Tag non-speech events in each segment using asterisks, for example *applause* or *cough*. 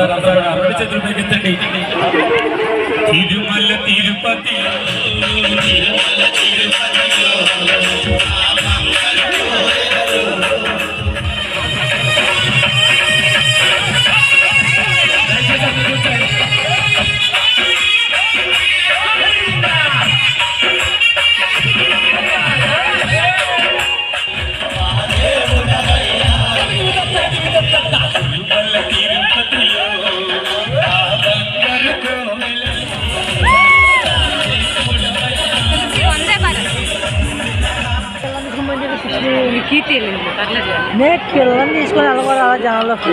ఒక్కసారి అందరూ నేను పిల్లల్ని తీసుకొని వెళ్ళకూడదు అలా జనాల్లోకి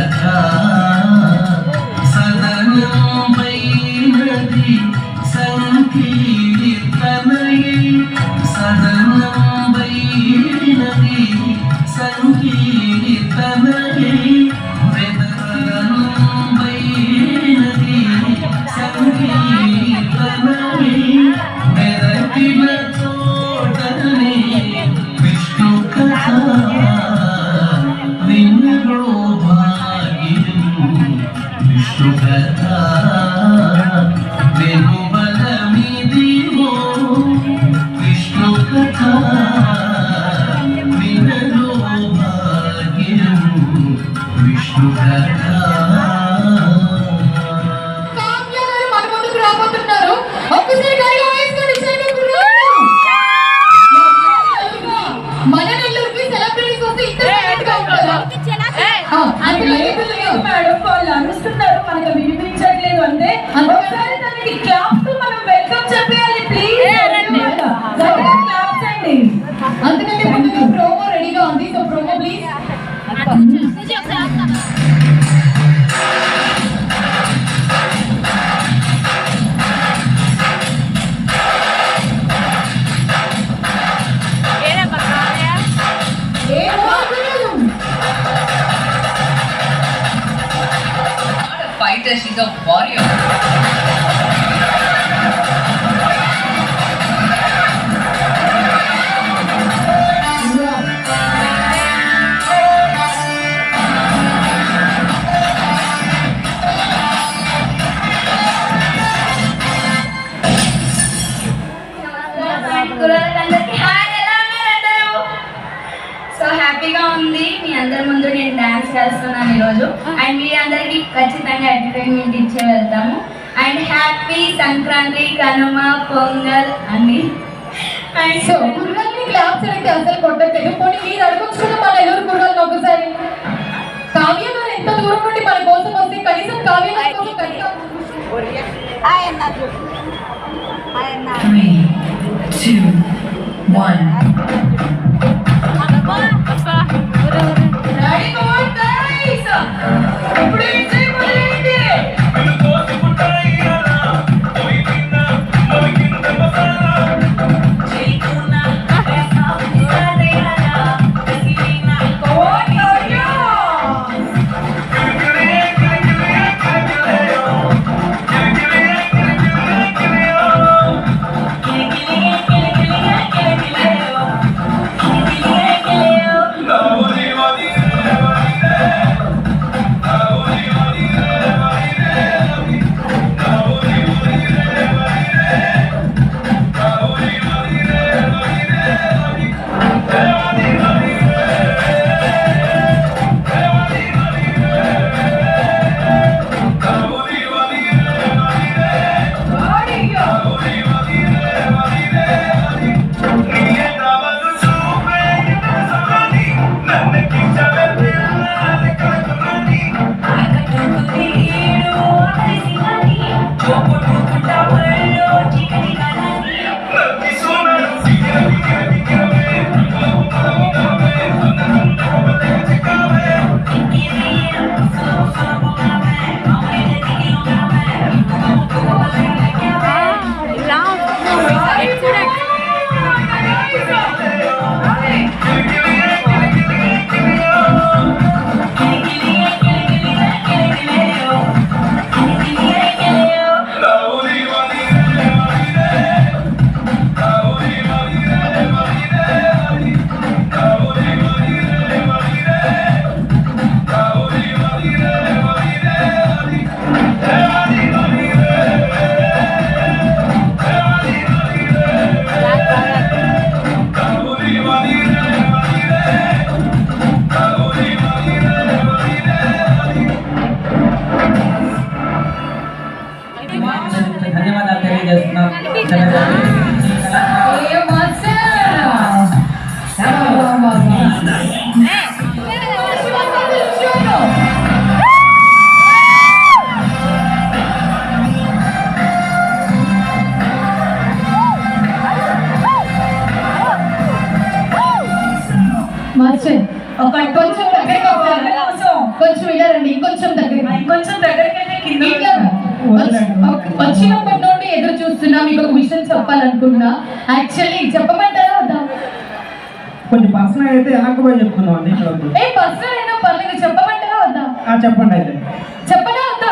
দেখা ఎంటర్టైన్మెంట్ ఇచ్చే వెళ్తాము and happy Sankranti Kanuma Pongal so కుర్రల్ని claps అనేది అసలు కొట్టట్లేదు పోనీ మీరు అడగొచ్చు కదా మన ఎదురు కుర్రల్ని ఒకసారి. కావ్య గారు ఎంత దూరం నుండి మన కోసం వస్తే కనీసం కావ్య Three, two, one. ఇప్పుడు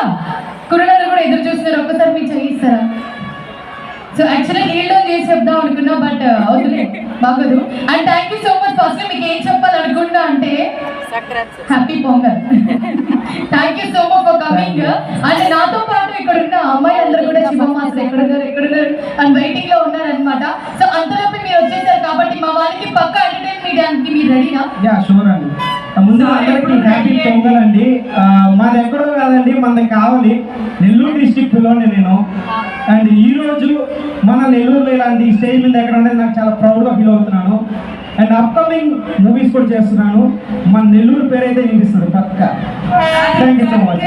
చెప్పనా కూడా ఎదురు చూస్తున్నారు. ఒక్కసారి మీకు చేయిస్తారా సో యాక్చువల్లీ నీళ్ళు చేసి చెప్దాం అనుకున్నా బట్ అవుతుంది uh, బాగోదు. And thank you so much first మీకు ఏం చెప్పాలనుకుంటా అంటే happy Pongal thank you so much for coming and నాతో పాటు ఇక్కడ ఉన్న అమ్మాయి అందరూ కూడా శుభమాసలు ఎక్కడున్నారు? ఎక్కడున్నారు? అండ్ వెయిటింగ్లో ఉన్నారనమాట సో అంతలోపు మీరు వచ్చేసారు కాబట్టి మా వాళ్ళకి పక్క ఎంటర్టైన్ చేయడానికి మీరు రెడీనా? యా షూర్ అండి. ముందుగా అందరికీ హ్యాపీ పొంగల్ అండి. మాది ఎక్కడో కాదండి మనది కావాలి. నెల్లూరు డిస్టిక్ పిలోని నేను. అండ్ ఈ రోజు మన నెల్లూరులో ఇలాంటి స్టేజ్ మీద ఎక్కడ అనేది నాకు చాలా ప్రౌడ్గా ఫీల్ అవుతున్నాను. అండ్ అప్కమింగ్ మూవీస్ కూడా చేస్తున్నాను. మన నెల్లూరు పేరు అయితే వినిపిస్తుంది పక్క. Thank you so much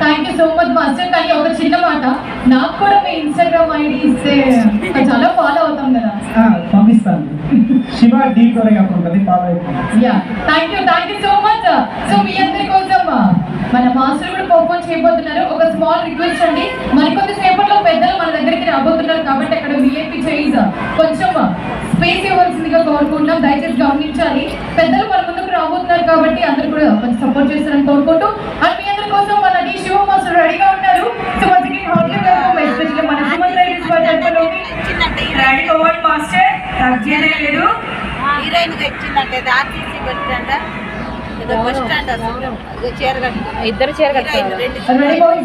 thank you so much master కానీ ఒక చిన్న మాట. నాకు కూడా మీ ఇన్స్టాగ్రామ్ ఐడి ఇస్తే *laughs* చాలా ఫాలో అవుతాం కదా. పంపిస్తాను. శివ డీ ఉంటుంది ఫాలో అయిపోయింది yeah thank you thank you so much so మీ అందరి కోసం మన మాస్టర్ కూడా పర్ఫామ్ చేయబోతున్నారు. ఒక స్మాల్ రిక్వెస్ట్ అండి. మరికొద్ది సేపట్లో పెద్దలు మన దగ్గరికి రాబోతున్నారు కాబట్టి అక్కడ విఐపి చైర్స్ కొంచెం స్పేస్ ఇవ్వాల్సిందిగా కోరుకుంటున్నాం. దయచేసి గమనించాలి. పెద్దలు మన ముందుకు రాబోతున్నారు కాబట్టి అందరూ కూడా కొంచెం సపోర్ట్ చేస్తారని కోరుకుంటూ. అండ్ మీ అందరి కోసం మన డి శివ మాస్టర్ రెడీగా ఉన్నారు. సో మనకి అగైన్ ఎస్పెషల్లీ మన సుమంత్ రైడర్స్ వారి తరపున మాస్టర్ తగ్గేదే లేదు హీరోయిన్ ఇచ్చిందంటే ఇది ఆర్టీసీ ఇద్దరు చీర కట్టుకోవాలి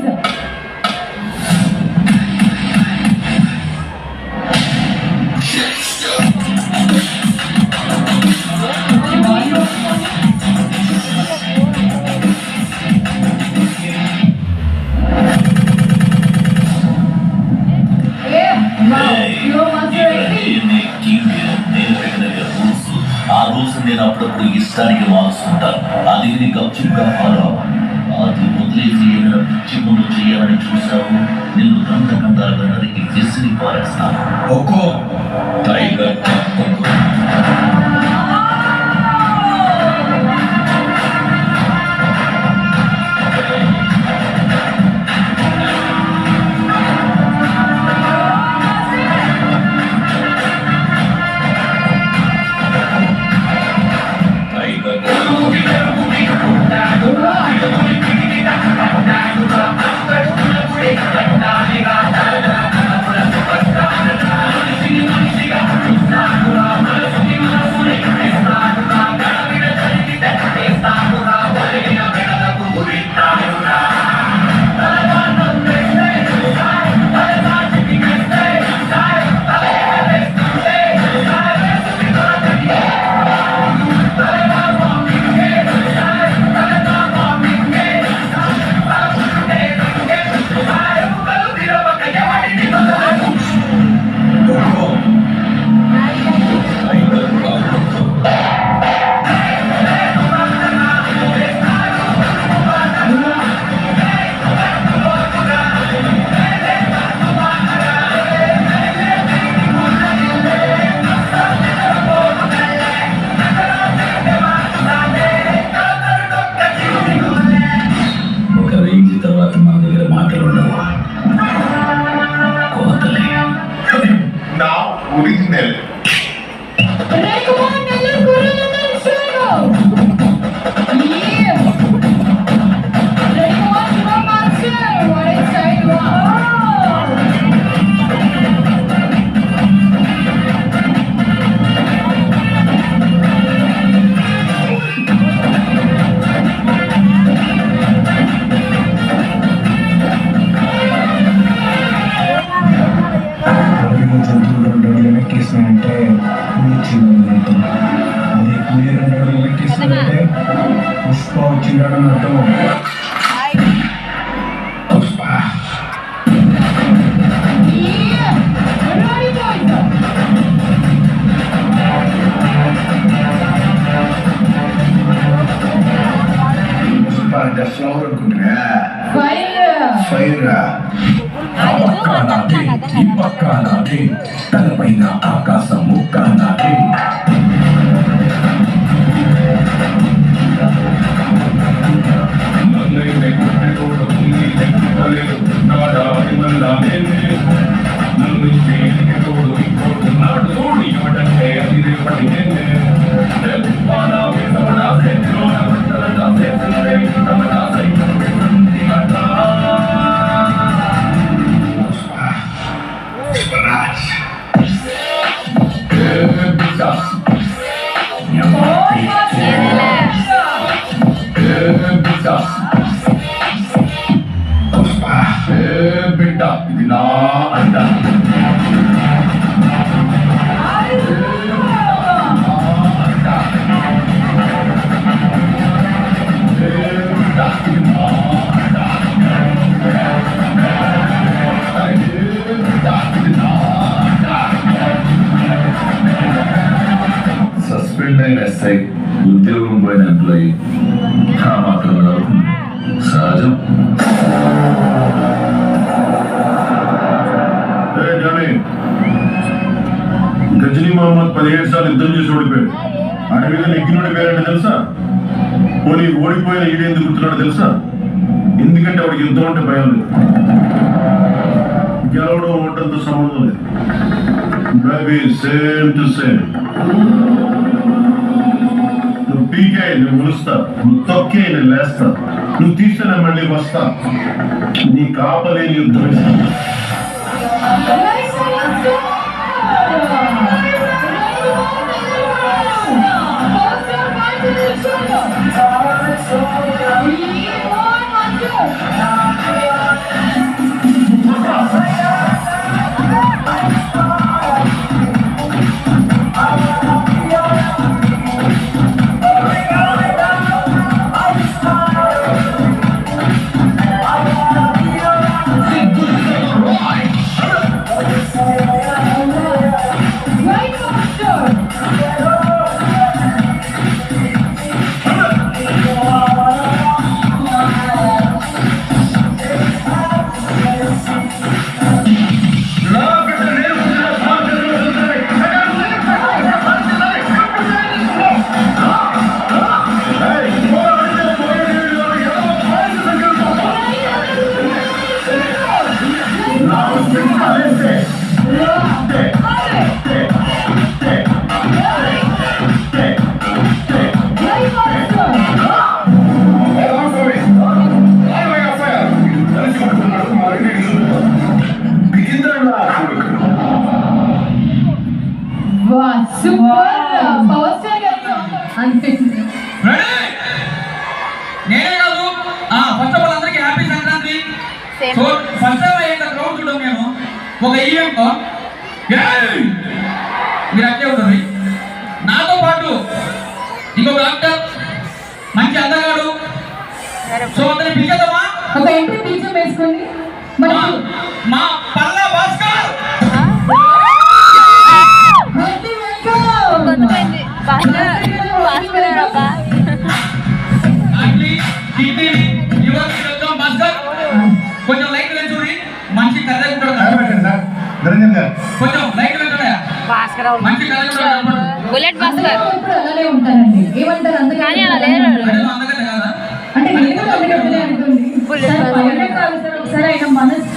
ఆ రోజు నేను అప్పుడప్పుడు ఇష్టానికి మాస్ గప్చుగా ఆడావు అది వదిలేసి ఏదైనా పిచ్చి పనులు చేయాలని చూసావు నిన్ను గంటలుగా నరికి విసిరి పారేస్తాను. ఒక్కో. టైగర్ ఉంది లెక్కలేదు నా దారి వల్ల నేనే నన్ను చేతికి తోడు ఇంకోడు నాడు తోడు ఇవ్వడంటే అది రేపటి నేనే తెలుపానా పోనీ ఓడిపోయిన ఈడు ఎందుకు గుర్తున్నాడు తెలుసా? ఎందుకంటే వాడికి యుద్ధం అంటే భయం లేదు. గెలవడం ఓటంతో సంబంధం లేదు. బేబీ సేమ్ టు సేమ్ నువ్వు పీకే నువ్వు ములుస్తా నువ్వు తొక్కే నేను లేస్తా. నువ్వు తీస్తే మళ్ళీ వస్తా. నీ కాపలేని యుద్ధం సో అతని పిలిచేద్దామా? ఒక ఎంట్రీ బీజం వేసుకోండి. మరి మా పల్లా భాస్కర్. గొంతుపోయింది భాస్కర్ కొంచెం లైట్ చూడండి. మంచి కథ కొంచెం లైట్ భాస్కర్ మంచి కథ బుల్లెట్ భాస్కర్. ఇప్పుడు అలానే ఉంటారండి. ఏమంటారు? అందరూ కానీ అలా లేరు. అంటే అందుకనే అనుకోండి ఒకసారి ఆయన మనసు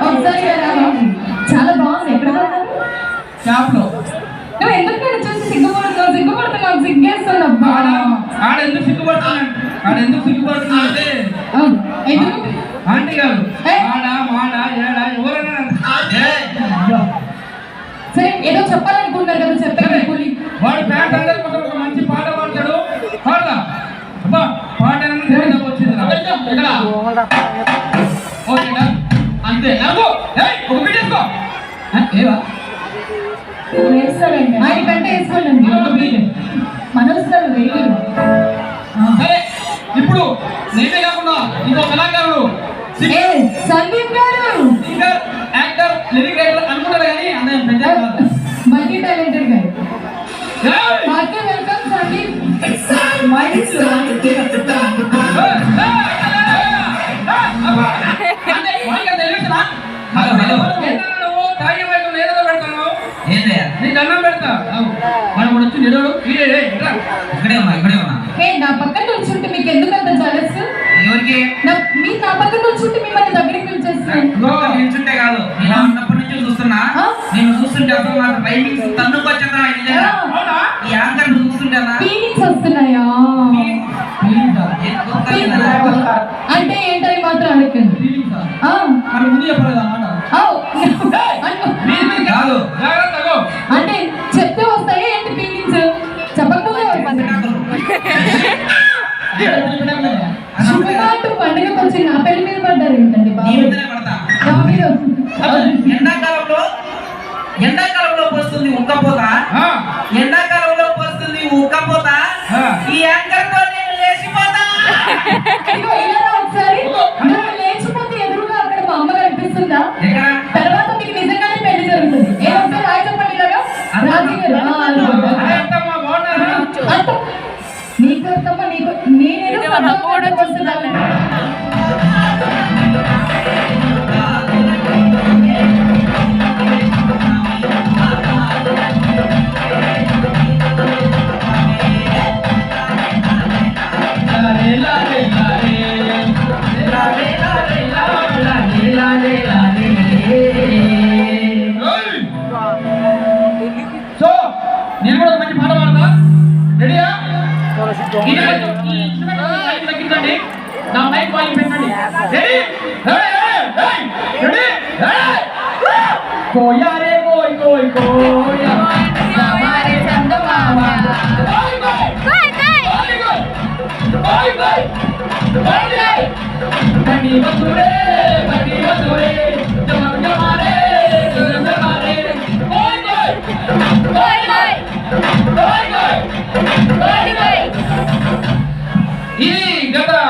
ఒకసారి చాలా బాగుంది. ఎక్కడ? షాప్లో నువ్వు ఎందుకు నన్ను చూసి సిగ్గుపడుతున్నావు? సిగ్గుపడుతున్నావు. సిగ్గేస్తున్నావు. ఆడ ఆడ ఎందుకు సిగ్గుపడుతున్నాడు ఆడ ఎందుకు సిగ్గుపడుతున్నా అంటే? ఎందుకు? ఆంటీ గారు. ఏ? ఆడ మాడ ఏడ ఎవరైనా ఏయ్! సరే ఏదో చెప్పాలనుకుంటున్నారు కదా పులి వాడు ఫ్యాన్స్ అందరి కోసం ఒక మంచి పాట పాడతాడు. పాడదా? అబ్బా పాట అనేది వచ్చింది? రా. ఇక్కడ. ఓకేనా అంతే. ఏయ్ ఒక ఆ, ఏవా? వేస్తాడండి. ఆయన కంటే వేసుకోండి ఒక బిట్. మనోస్తారు వేయరు సరే. ఇప్పుడు నేనే కాకుండా ఇంకో కళాకారుడు. సందీప్ గారు. సింగర్ యాక్టర్ లిరిక్ రైటర్ అనుకుంటారు కానీ అందరం పెద్ద మల్టీ టాలెంటెడ్ గారు. వెల్కమ్ సందీప్. చూస్తుంటే అసలు నాకు రైమింగ్స్ తన్నుకొచ్చిందా నిజంగా. అవునా? ఈ యాంకర్ చూస్తుంటేనా? ఫీలింగ్స్ వస్తున్నాయా? అంటే ఏంటని మాత్రం అడగండి. అంటే చెప్తే వస్తాయా? ఏంటి ఫీలింగ్స్ చెప్పకపోతే *laughs* శుభమాటు పండుగకు వచ్చి నా పెళ్ళి మీద పడ్డారు ఏంటండి బాబు? ఎండాకాలంలో ఎండాకాలంలో పోస్తుంది ఉక్కపోత? ఆ, ఎండాకాలంలో పోస్తుంది ఉక్కపోత. ఈ యాంకర్తో నేను లేచిపోతా ఒకసారి లేచిపోతే ఎదురుగా అక్కడ మా అమ్మ కనిపిస్తుందా? ఎక్కడ? తర్వాత మీకు నిజంగానే పెళ్ళి జరుగుతుంది. ఏ ఒకసారి రాయి చెప్పండి ఇలాగా రాజీ గారు నీకు నీకు నేనేదో తగ్గిందండి నా మైక్ వాల్యూమ్ పెట్టండి రెడీ రెడీ రెడీ కోయా రే కోయ్ కోయ్ కోయా హమారే చందమామా bye bye bye bye bye bye bye బడి బతురే బడి బతురే జమం జమారే జమం జమారే bye bye bye bye bye bye bye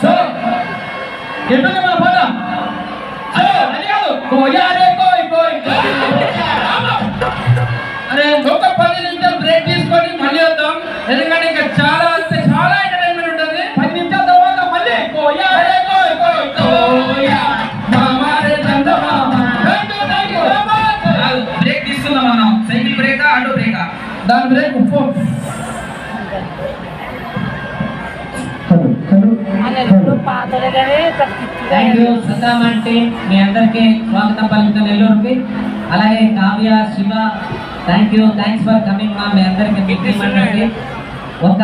so ఎటువంటి మన పాట సో అది కాదు కోయారే కోయ్ కోయ్ అరే ఒక పది నిమిషాలు బ్రేక్ తీసుకొని మళ్ళీ వద్దాం. ఎందుకంటే ఇంకా చాలా అంటే చాలా దాని బ్రేక్ ఉప్పు అంటే మీ అందరికీ స్వాగతం పలుకుతున్న నెల్లూరుకి. అలాగే Kavya Siva thank you thanks for coming మా మీ అందరికీ ఒక